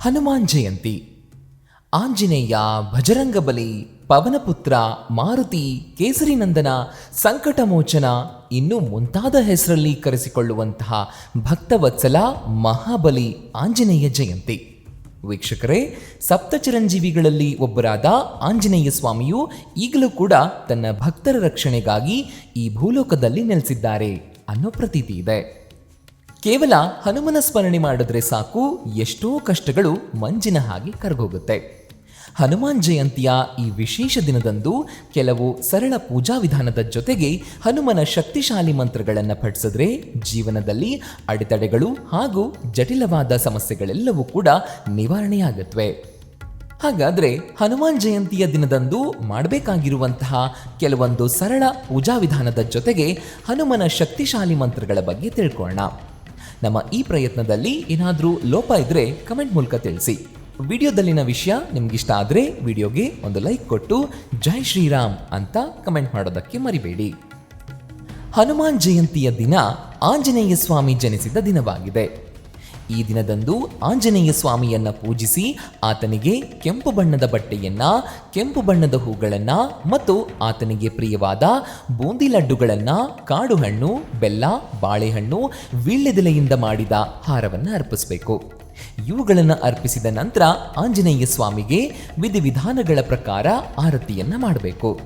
ಹನುಮಾನ್ ಜಯಂತಿ. ಆಂಜನೇಯ, ಭಜರಂಗಬಲಿ, ಪವನಪುತ್ರ, ಮಾರುತಿ, ಕೇಸರಿನಂದನ, ಸಂಕಟಮೋಚನ ಇನ್ನು ಮುಂತಾದ ಹೆಸರಲ್ಲಿ ಕರೆಸಿಕೊಳ್ಳುವಂತಹ ಭಕ್ತವತ್ಸಲ ಮಹಾಬಲಿ ಆಂಜನೇಯ ಜಯಂತಿ. ವೀಕ್ಷಕರೇ, ಸಪ್ತ ಚಿರಂಜೀವಿಗಳಲ್ಲಿ ಒಬ್ಬರಾದ ಆಂಜನೇಯ ಸ್ವಾಮಿಯು ಈಗಲೂ ಕೂಡ ತನ್ನ ಭಕ್ತರ ರಕ್ಷಣೆಗಾಗಿ ಈ ಭೂಲೋಕದಲ್ಲಿ ನೆಲೆಸಿದ್ದಾರೆ ಅನ್ನೋ ಪ್ರತೀತಿ ಇದೆ. ಕೇವಲ ಹನುಮನ ಸ್ಮರಣೆ ಮಾಡಿದ್ರೆ ಸಾಕು, ಎಷ್ಟೋ ಕಷ್ಟಗಳು ಮಂಜಿನ ಹಾಗೆ ಕರಗೋಗುತ್ತೆ. ಹನುಮಾನ್ ಜಯಂತಿಯ ಈ ವಿಶೇಷ ದಿನದಂದು ಕೆಲವು ಸರಳ ಪೂಜಾ ವಿಧಾನದ ಜೊತೆಗೆ ಹನುಮನ ಶಕ್ತಿಶಾಲಿ ಮಂತ್ರಗಳನ್ನು ಪಠಿಸಿದ್ರೆ ಜೀವನದಲ್ಲಿ ಅಡೆತಡೆಗಳು ಹಾಗೂ ಜಟಿಲವಾದ ಸಮಸ್ಯೆಗಳೆಲ್ಲವೂ ಕೂಡ ನಿವಾರಣೆಯಾಗತ್ವೆ. ಹಾಗಾದರೆ ಹನುಮಾನ್ ಜಯಂತಿಯ ದಿನದಂದು ಮಾಡಬೇಕಾಗಿರುವಂತಹ ಕೆಲವೊಂದು ಸರಳ ಪೂಜಾ ವಿಧಾನದ ಜೊತೆಗೆ ಹನುಮನ ಶಕ್ತಿಶಾಲಿ ಮಂತ್ರಗಳ ಬಗ್ಗೆ ತಿಳ್ಕೊಳ್ಳೋಣ ನಮ್ಮ ಈ ಪ್ರಯತ್ನದಲ್ಲಿ ಏನಾದರೂ ಲೋಪ ಇದ್ರೆ ಕಮೆಂಟ್ ಮೂಲಕ ತಿಳಿಸಿ. ವಿಡಿಯೋದಲ್ಲಿನ ವಿಷಯ ನಿಮ್ಗಿಷ್ಟ ಆದರೆ ವಿಡಿಯೋಗೆ ಒಂದು ಲೈಕ್ ಕೊಟ್ಟು ಜೈ ಶ್ರೀರಾಮ್ ಅಂತ ಕಮೆಂಟ್ ಮಾಡೋದಕ್ಕೆ ಮರಿಬೇಡಿ. ಹನುಮಾನ್ ಜಯಂತಿಯ ದಿನ ಆಂಜನೇಯ ಸ್ವಾಮಿ ಜನಿಸಿದ ದಿನವಾಗಿದೆ. ಈ ದಿನದಂದು ಆಂಜನೇಯ ಸ್ವಾಮಿಯನ್ನ ಪೂಜಿಸಿ ಆತನಿಗೆ ಕೆಂಪು ಬಣ್ಣದ ಬಟ್ಟೆಯನ್ನ, ಕೆಂಪು ಬಣ್ಣದ ಹೂಗಳನ್ನ ಮತ್ತು ಆತನಿಗೆ ಪ್ರಿಯವಾದ ಬೂಂದಿ ಲಡ್ಡುಗಳನ್ನ ಕಾಡು ಹಣ್ಣು ಬೆಲ್ಲ, ಬಾಳೆಹಣ್ಣು ವೀಳ್ಯದೆಲೆಯಿಂದ ಮಾಡಿದ ಹಾರವನ್ನು ಅರ್ಪಿಸಬೇಕು. ಇವುಗಳನ್ನು ಅರ್ಪಿಸಿದ ನಂತರ ಆಂಜನೇಯ ಸ್ವಾಮಿಗೆ ವಿಧಿವಿಧಾನಗಳ ಪ್ರಕಾರ ಆರತಿಯನ್ನ ಮಾಡಬೇಕು.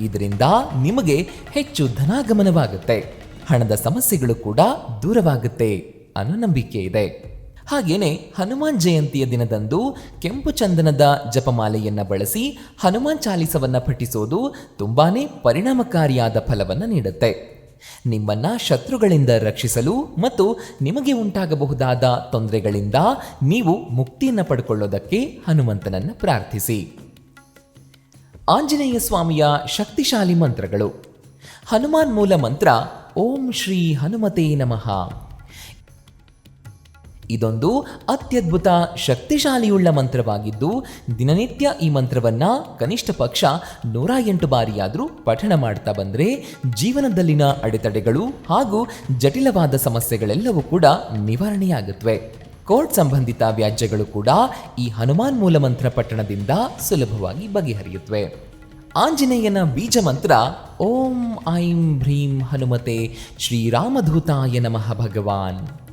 ಇದರಿಂದ ನಿಮಗೆ ಹೆಚ್ಚು ಧನಾಗಮನವಾಗುತ್ತೆ. ಹಣದ ಸಮಸ್ಯೆಗಳು ಕೂಡ ದೂರವಾಗುತ್ತೆ. ಅನ್ನೋ ನಂಬಿಕೆ ಇದೆ. ಹಾಗೇನೆ ಹನುಮಾನ್ ಜಯಂತಿಯ ದಿನದಂದು ಕೆಂಪು ಚಂದನದ ಜಪಮಾಲೆಯನ್ನು ಬಳಸಿ ಹನುಮಾನ್ ಚಾಲಿಸವನ್ನು ಪಠಿಸೋದು ತುಂಬಾನೇ ಪರಿಣಾಮಕಾರಿಯಾದ ಫಲವನ್ನು ನೀಡುತ್ತೆ. ನಿಮ್ಮನ್ನ ಶತ್ರುಗಳಿಂದ ರಕ್ಷಿಸಲು ಮತ್ತು ನಿಮಗೆ ಉಂಟಾಗಬಹುದಾದ ತೊಂದರೆಗಳಿಂದ ನೀವು ಮುಕ್ತಿಯನ್ನು ಪಡ್ಕೊಳ್ಳೋದಕ್ಕೆ ಹನುಮಂತನನ್ನು ಪ್ರಾರ್ಥಿಸಿ. ಆಂಜನೇಯ ಸ್ವಾಮಿಯ ಶಕ್ತಿಶಾಲಿ ಮಂತ್ರಗಳು. ಹನುಮಾನ್ ಮೂಲ ಮಂತ್ರ ಓಂ ಶ್ರೀ ಹನುಮತೇ ನಮಃ. ಇದೊಂದು ಅತ್ಯದ್ಭುತ ಶಕ್ತಿಶಾಲಿಯುಳ್ಳ ಮಂತ್ರವಾಗಿದ್ದು, ದಿನನಿತ್ಯ ಈ ಮಂತ್ರವನ್ನ ಕನಿಷ್ಠ ಪಕ್ಷ ನೂರ ಎಂಟು ಬಾರಿಯಾದರೂ ಪಠಣ ಮಾಡ್ತಾ ಬಂದರೆ ಜೀವನದಲ್ಲಿನ ಅಡೆತಡೆಗಳು ಹಾಗೂ ಜಟಿಲವಾದ ಸಮಸ್ಯೆಗಳೆಲ್ಲವೂ ಕೂಡ ನಿವಾರಣೆಯಾಗುತ್ತವೆ ಕೋರ್ಟ್ ಸಂಬಂಧಿತ ವ್ಯಾಜ್ಯಗಳು ಕೂಡ ಈ ಹನುಮಾನ್ ಮೂಲ ಮಂತ್ರ ಪಠಣದಿಂದ ಸುಲಭವಾಗಿ ಬಗೆಹರಿಯುತ್ತವೆ ಆಂಜನೇಯನ ಬೀಜ ಮಂತ್ರ, ಓಂ ಐಂ ಭ್ರೀಂ ಹನುಮತೆ ಶ್ರೀರಾಮಧೂತಾಯ ನಮಃ ಭಗವಾನ್.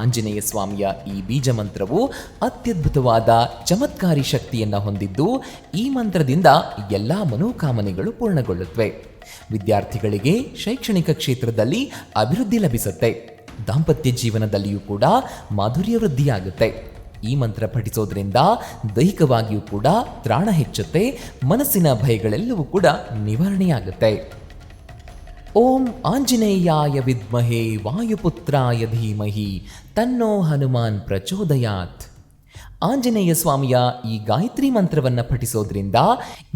ಆಂಜನೇಯ ಸ್ವಾಮಿಯ ಈ ಬೀಜ ಮಂತ್ರವು ಅತ್ಯದ್ಭುತವಾದ ಚಮತ್ಕಾರಿ ಶಕ್ತಿಯನ್ನು ಹೊಂದಿದ್ದು, ಈ ಮಂತ್ರದಿಂದ ಎಲ್ಲ ಮನೋಕಾಮನೆಗಳು ಪೂರ್ಣಗೊಳ್ಳುತ್ತವೆ. ವಿದ್ಯಾರ್ಥಿಗಳಿಗೆ ಶೈಕ್ಷಣಿಕ ಕ್ಷೇತ್ರದಲ್ಲಿ ಅಭಿವೃದ್ಧಿ ಲಭಿಸುತ್ತೆ. ದಾಂಪತ್ಯ ಜೀವನದಲ್ಲಿಯೂ ಕೂಡ ಮಾಧುರ್ಯ ವೃದ್ಧಿಯಾಗುತ್ತೆ. ಈ ಮಂತ್ರ ಪಠಿಸೋದ್ರಿಂದ ದೈಹಿಕವಾಗಿಯೂ ಕೂಡ ತ್ರಾಣ ಹೆಚ್ಚುತ್ತೆ, ಮನಸ್ಸಿನ ಭಯಗಳೆಲ್ಲವೂ ಕೂಡ ನಿವಾರಣೆಯಾಗುತ್ತೆ. ಓಂ ಆಂಜನೇಯಾಯ ವಿದ್ಮಹೇ ವಾಯುಪುತ್ರಾಯ ಧೀಮಹಿ ತನ್ನೋ ಹನುಮಾನ್ ಪ್ರಚೋದಯಾತ್. ಆಂಜನೇಯ ಸ್ವಾಮಿಯ ಈ ಗಾಯತ್ರಿ ಮಂತ್ರವನ್ನು ಪಠಿಸೋದ್ರಿಂದ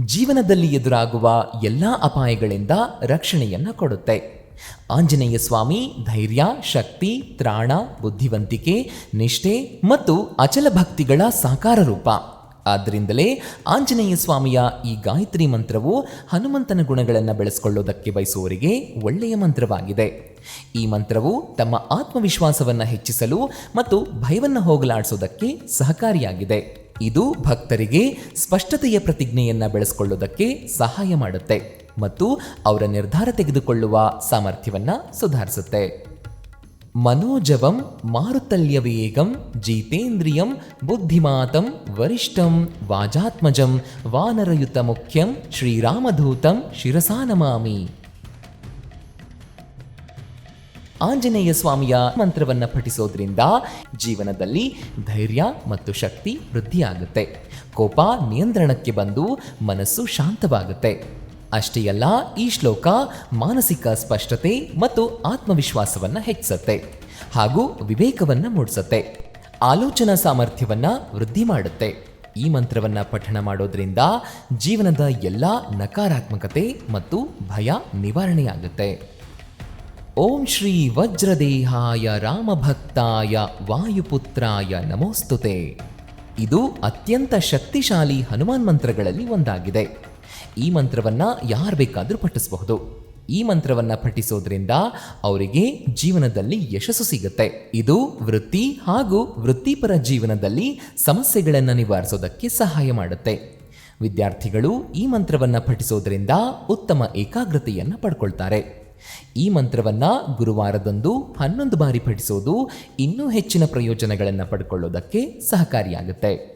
ಜೀವನದಲ್ಲಿ ಎದುರಾಗುವ ಎಲ್ಲ ಅಪಾಯಗಳಿಂದ ರಕ್ಷಣೆಯನ್ನ ಕೊಡುತ್ತೆ. ಆಂಜನೇಯ ಸ್ವಾಮಿ ಧೈರ್ಯ, ಶಕ್ತಿ, ತ್ರಾಣ, ಬುದ್ಧಿವಂತಿಕೆ, ನಿಷ್ಠೆ ಮತ್ತು ಅಚಲ ಭಕ್ತಿಗಳ ಸಾಕಾರ ರೂಪ. ಆದ್ದರಿಂದಲೇ ಆಂಜನೇಯ ಸ್ವಾಮಿಯ ಈ ಗಾಯತ್ರಿ ಮಂತ್ರವು ಹನುಮಂತನ ಗುಣಗಳನ್ನು ಬೆಳೆಸಿಕೊಳ್ಳೋದಕ್ಕೆ ಬಯಸುವವರಿಗೆ ಒಳ್ಳೆಯ ಮಂತ್ರವಾಗಿದೆ. ಈ ಮಂತ್ರವು ತಮ್ಮ ಆತ್ಮವಿಶ್ವಾಸವನ್ನು ಹೆಚ್ಚಿಸಲು ಮತ್ತು ಭಯವನ್ನು ಹೋಗಲಾಡಿಸೋದಕ್ಕೆ ಸಹಕಾರಿಯಾಗಿದೆ. ಇದು ಭಕ್ತರಿಗೆ ಸ್ಪಷ್ಟತೆಯ ಪ್ರತಿಜ್ಞೆಯನ್ನು ಬೆಳೆಸಿಕೊಳ್ಳೋದಕ್ಕೆ ಸಹಾಯ ಮಾಡುತ್ತೆ ಮತ್ತು ಅವರ ನಿರ್ಧಾರ ತೆಗೆದುಕೊಳ್ಳುವ ಸಾಮರ್ಥ್ಯವನ್ನು ಸುಧಾರಿಸುತ್ತೆ. ಮನೋಜವಂ ಮಾರುತಲ್ಯವೇಗಂ ಜೀತೇಂದ್ರಿಯಂ ಬುದ್ಧಿಮಾತಂ ವರಿಷ್ಠಂ ವಾಜಾತ್ಮಜಂ ವಾನರಯುತ ಮುಖ್ಯಂ ಶ್ರೀರಾಮಧೂತಂ ಶಿರಸಾನಮಾಮಿ ಆಂಜನೇಯ ಸ್ವಾಮಿಯ ಮಂತ್ರವನ್ನು ಪಠಿಸೋದ್ರಿಂದ ಜೀವನದಲ್ಲಿ ಧೈರ್ಯ ಮತ್ತು ಶಕ್ತಿ ವೃದ್ಧಿಯಾಗುತ್ತೆ. ಕೋಪ ನಿಯಂತ್ರಣಕ್ಕೆ ಬಂದು ಮನಸ್ಸು ಶಾಂತವಾಗುತ್ತೆ. ಅಷ್ಟೇ ಅಲ್ಲ ಈ ಶ್ಲೋಕ ಮಾನಸಿಕ ಸ್ಪಷ್ಟತೆ ಮತ್ತು ಆತ್ಮವಿಶ್ವಾಸವನ್ನು ಹೆಚ್ಚಿಸುತ್ತೆ ಹಾಗೂ ವಿವೇಕವನ್ನು ಮೂಡಿಸುತ್ತೆ. ಆಲೋಚನಾ ಸಾಮರ್ಥ್ಯವನ್ನು ವೃದ್ಧಿ ಮಾಡುತ್ತೆ. ಈ ಮಂತ್ರವನ್ನ ಪಠಣ ಮಾಡೋದ್ರಿಂದ ಜೀವನದ ಎಲ್ಲ ನಕಾರಾತ್ಮಕತೆ ಮತ್ತು ಭಯ ನಿವಾರಣೆಯಾಗುತ್ತೆ. ಓಂ ಶ್ರೀ ವಜ್ರದೇಹಾಯ ರಾಮಭಕ್ತಾಯ ವಾಯುಪುತ್ರಾಯ ನಮೋಸ್ತುತೆ. ಇದು ಅತ್ಯಂತ ಶಕ್ತಿಶಾಲಿ ಹನುಮಾನ್ ಮಂತ್ರಗಳಲ್ಲಿ ಒಂದಾಗಿದೆ. ಈ ಮಂತ್ರವನ್ನು ಯಾರು ಬೇಕಾದರೂ ಪಠಿಸಬಹುದು. ಈ ಮಂತ್ರವನ್ನು ಪಠಿಸೋದ್ರಿಂದ ಅವರಿಗೆ ಜೀವನದಲ್ಲಿ ಯಶಸ್ಸು ಸಿಗುತ್ತೆ. ಇದು ವೃತ್ತಿ ಹಾಗೂ ವೃತ್ತಿಪರ ಜೀವನದಲ್ಲಿ ಸಮಸ್ಯೆಗಳನ್ನು ನಿವಾರಿಸೋದಕ್ಕೆ ಸಹಾಯ ಮಾಡುತ್ತೆ. ವಿದ್ಯಾರ್ಥಿಗಳು ಈ ಮಂತ್ರವನ್ನು ಪಠಿಸೋದ್ರಿಂದ ಉತ್ತಮ ಏಕಾಗ್ರತೆಯನ್ನು ಪಡ್ಕೊಳ್ತಾರೆ. ಈ ಮಂತ್ರವನ್ನು ಗುರುವಾರದಂದು ಹನ್ನೊಂದು ಬಾರಿ ಪಠಿಸೋದು ಇನ್ನೂ ಹೆಚ್ಚಿನ ಪ್ರಯೋಜನಗಳನ್ನು ಪಡ್ಕೊಳ್ಳೋದಕ್ಕೆ ಸಹಕಾರಿಯಾಗುತ್ತೆ.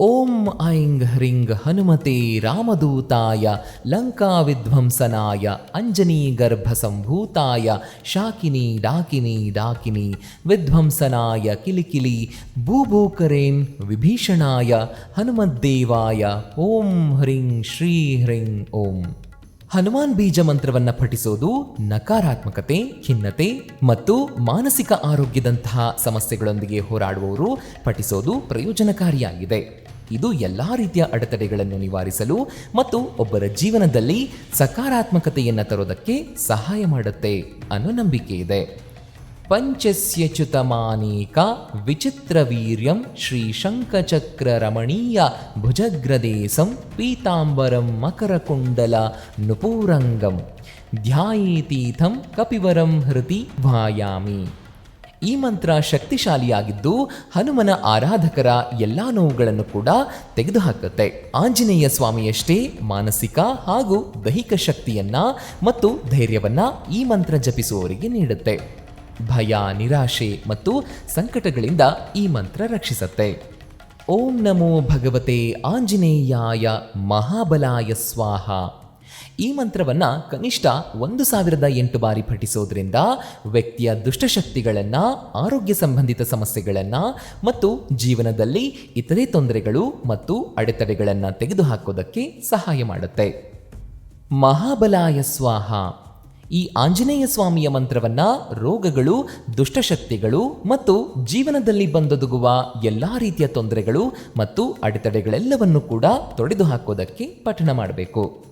ಓಂ ಐಂಗ್ ಹ್ರಿಂಗ್ ಹನುಮತೆ ರಾಮದೂತಾಯ, ಲಂಕಾ ವಿಧ್ವಂಸನಾಯ, ಅಂಜನಿ ಗರ್ಭ ಸಂಭೂತಾಯ, ಶಾಕಿನಿ ಡಾಕಿನಿ ಡಾಕಿನಿ, ವಿಧ್ವಂಸನಾಯ ಕಿಲಿಕಿಲಿ ಭೂಭೂಕರೇನ್ ವಿಭೀಷಣಾಯ, ಹನುಮದ್ದೇವಾಯ, ಓಂ ಹ್ರಿಂಗ್ ಶ್ರೀ ಹ್ರಿಂಗ್ ಓಂ. ಹನುಮಾನ್ ಬೀಜ ಮಂತ್ರವನ್ನ ಪಠಿಸೋದು ನಕಾರಾತ್ಮಕತೆ, ಖಿನ್ನತೆ ಮತ್ತು ಮಾನಸಿಕ ಆರೋಗ್ಯದಂತಹ ಸಮಸ್ಯೆಗಳೊಂದಿಗೆ ಹೋರಾಡುವವರು ಪಠಿಸೋದು ಪ್ರಯೋಜನಕಾರಿಯಾಗಿದೆ. ಇದು ಎಲ್ಲಾ ರೀತಿಯ ಅಡೆತಡೆಗಳನ್ನು ನಿವಾರಿಸಲು ಮತ್ತು ಒಬ್ಬರ ಜೀವನದಲ್ಲಿ ಸಕಾರಾತ್ಮಕತೆಯನ್ನು ತರೋದಕ್ಕೆ ಸಹಾಯ ಮಾಡುತ್ತೆ ಅನ್ನೋ ನಂಬಿಕೆ ಇದೆ. ಪಂಚಸ್ಯಚ್ಯುತಮಾನೇಕ ವಿಚಿತ್ರವೀರ್ಯಂ ರಮಣೀಯ ಭುಜಗ್ರದೇಸಂ ಪೀತಾಂಬರಂ ಮಕರಕುಂಡಲ ನುಪೂರಂಗಂ ಧ್ಯಾಯೇತೀಥಂ ಕಪಿವರಂ ಹೃತಿ ಭಾಯಾಮಿ ಈ ಮಂತ್ರ ಶಕ್ತಿಶಾಲಿಯಾಗಿದ್ದು ಹನುಮನ ಆರಾಧಕರ ಎಲ್ಲ ನೋವುಗಳನ್ನು ಕೂಡ ತೆಗೆದುಹಾಕುತ್ತೆ. ಆಂಜನೇಯ ಸ್ವಾಮಿಯಷ್ಟೇ ಮಾನಸಿಕ ಹಾಗೂ ದೈಹಿಕ ಶಕ್ತಿಯನ್ನ ಮತ್ತು ಧೈರ್ಯವನ್ನ ಈ ಮಂತ್ರ ಜಪಿಸುವವರಿಗೆ ನೀಡುತ್ತೆ. ಭಯ, ನಿರಾಶೆ ಮತ್ತು ಸಂಕಟಗಳಿಂದ ಈ ಮಂತ್ರ ರಕ್ಷಿಸುತ್ತೆ. ಓಂ ನಮೋ ಭಗವತೆ ಆಂಜನೇಯಾಯ ಮಹಾಬಲಾಯ ಸ್ವಾಹ. ಈ ಮಂತ್ರವನ್ನು ಕನಿಷ್ಠ ಒಂದು ಸಾವಿರದ ಎಂಟು ಬಾರಿ ಪಠಿಸೋದ್ರಿಂದ ವ್ಯಕ್ತಿಯ ದುಷ್ಟಶಕ್ತಿಗಳನ್ನು, ಆರೋಗ್ಯ ಸಂಬಂಧಿತ ಸಮಸ್ಯೆಗಳನ್ನು ಮತ್ತು ಜೀವನದಲ್ಲಿ ಇತರೆ ತೊಂದರೆಗಳು ಮತ್ತು ಅಡೆತಡೆಗಳನ್ನು ತೆಗೆದುಹಾಕೋದಕ್ಕೆ ಸಹಾಯ ಮಾಡುತ್ತೆ. ಮಹಾಬಲಾಯ ಸ್ವಾಹ. ಈ ಆಂಜನೇಯ ಸ್ವಾಮಿಯ ಮಂತ್ರವನ್ನ ರೋಗಗಳು, ದುಷ್ಟಶಕ್ತಿಗಳು ಮತ್ತು ಜೀವನದಲ್ಲಿ ಬಂದೊದಗುವ ಎಲ್ಲಾ ರೀತಿಯ ತೊಂದರೆಗಳು ಮತ್ತು ಅಡೆತಡೆಗಳೆಲ್ಲವನ್ನು ಕೂಡ ತೊಡೆದು ಹಾಕೋದಕ್ಕೆ ಪಠಣ ಮಾಡಬೇಕು.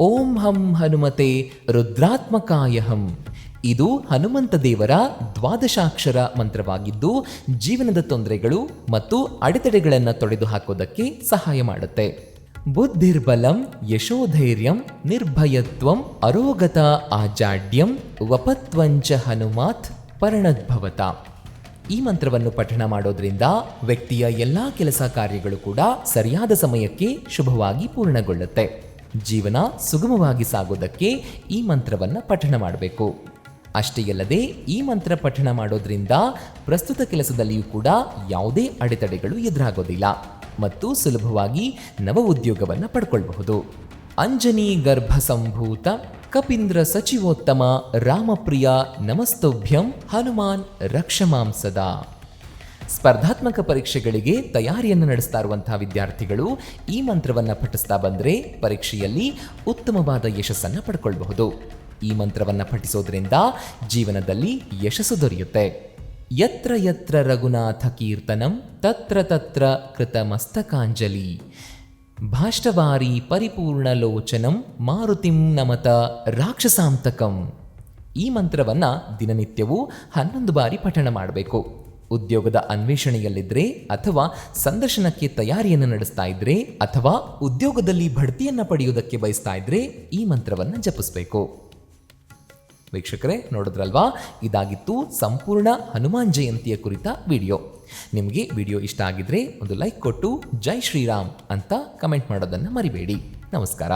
ಓಂ ಹಂ ಹನುಮತೆ ರುದ್ರಾತ್ಮಕಾಯ ಹಂ ಇದು ಹನುಮಂತ ದೇವರ ದ್ವಾದಶಾಕ್ಷರ ಮಂತ್ರವಾಗಿದ್ದು ಜೀವನದ ತೊಂದರೆಗಳು ಮತ್ತು ಅಡೆತಡೆಗಳನ್ನು ತೊಡೆದು ಹಾಕೋದಕ್ಕೆ ಸಹಾಯ ಮಾಡುತ್ತೆ. ಬುದ್ಧಿರ್ಬಲಂ, ಯಶೋಧೈರ್ಯಂ, ನಿರ್ಭಯತ್ವಂ, ಅರೋಗತ ಆಜಾಡ್ಯಂ ವಪತ್ವಂಚ ಹನುಮಾತ್ ಪರಣದ್ಭವತ. ಈ ಮಂತ್ರವನ್ನು ಪಠಣ ಮಾಡೋದ್ರಿಂದ ವ್ಯಕ್ತಿಯ ಎಲ್ಲಾ ಕೆಲಸ ಕಾರ್ಯಗಳು ಕೂಡ ಸರಿಯಾದ ಸಮಯಕ್ಕೆ ಶುಭವಾಗಿ ಪೂರ್ಣಗೊಳ್ಳುತ್ತೆ. ಜೀವನ ಸುಗಮವಾಗಿ ಸಾಗೋದಕ್ಕೆ ಈ ಮಂತ್ರವನ್ನು ಪಠಣ ಮಾಡಬೇಕು. ಅಷ್ಟೇ ಅಲ್ಲದೆ ಈ ಮಂತ್ರ ಪಠಣ ಮಾಡೋದ್ರಿಂದ ಪ್ರಸ್ತುತ ಕೆಲಸದಲ್ಲಿಯೂ ಕೂಡ ಯಾವುದೇ ಅಡೆತಡೆಗಳು ಎದುರಾಗೋದಿಲ್ಲ. ಮತ್ತು ಸುಲಭವಾಗಿ ನವ ಉದ್ಯೋಗವನ್ನು ಪಡ್ಕೊಳ್ಬಹುದು. ಅಂಜನಿ ಗರ್ಭ ಸಂಭೂತ ಕಪೀಂದ್ರ ಸಚಿವೋತ್ತಮ, ರಾಮಪ್ರಿಯ, ನಮಸ್ತೋಭ್ಯಂ, ಹನುಮಾನ್, ರಕ್ಷಮಾಂಸದ. ಸ್ಪರ್ಧಾತ್ಮಕ ಪರೀಕ್ಷೆಗಳಿಗೆ ತಯಾರಿಯನ್ನು ನಡೆಸ್ತಾ ಇರುವಂತಹ ವಿದ್ಯಾರ್ಥಿಗಳು ಈ ಮಂತ್ರವನ್ನು ಪಠಿಸ್ತಾ ಬಂದರೆ ಪರೀಕ್ಷೆಯಲ್ಲಿ ಉತ್ತಮವಾದ ಯಶಸ್ಸನ್ನು ಪಡ್ಕೊಳ್ಬಹುದು. ಈ ಮಂತ್ರವನ್ನು ಪಠಿಸೋದ್ರಿಂದ ಜೀವನದಲ್ಲಿ ಯಶಸ್ಸು ದೊರೆಯುತ್ತೆ. ಯತ್ರ ಯತ್ರ ರಘುನಾಥ ಕೀರ್ತನಂ, ತತ್ರ ತತ್ರ ಕೃತಮಸ್ತಕಾಂಜಲಿ. ಭಾಷ್ಟವಾರಿ ಪರಿಪೂರ್ಣಲೋಚನಂ ಮಾರುತಿಂ ನಮತ ರಾಕ್ಷಸಾಂತಕಂ. ಈ ಮಂತ್ರವನ್ನು ದಿನನಿತ್ಯವೂ ಹನ್ನೊಂದು ಬಾರಿ ಪಠಣ ಮಾಡಬೇಕು. ಉದ್ಯೋಗದ ಅನ್ವೇಷಣೆಯಲ್ಲಿದ್ದರೆ ಅಥವಾ ಸಂದರ್ಶನಕ್ಕೆ ತಯಾರಿಯನ್ನು ನಡೆಸ್ತಾ ಇದ್ರೆ ಅಥವಾ ಉದ್ಯೋಗದಲ್ಲಿ ಬಡ್ತಿಯನ್ನು ಪಡೆಯುವುದಕ್ಕೆ ಬಯಸ್ತಾ ಇದ್ರೆ ಈ ಮಂತ್ರವನ್ನು ಜಪಿಸಬೇಕು. ವೀಕ್ಷಕರೇ, ನೋಡಿದ್ರಲ್ವಾ? ಇದಾಗಿತ್ತು ಸಂಪೂರ್ಣ ಹನುಮಾನ್ ಜಯಂತಿಯ ಕುರಿತ ವಿಡಿಯೋ. ನಿಮಗೆ ವಿಡಿಯೋ ಇಷ್ಟ ಆಗಿದ್ರೆ ಒಂದು ಲೈಕ್ ಕೊಟ್ಟು ಜೈ ಶ್ರೀರಾಮ್ ಅಂತ ಕಮೆಂಟ್ ಮಾಡೋದನ್ನು ಮರಿಬೇಡಿ. ನಮಸ್ಕಾರ.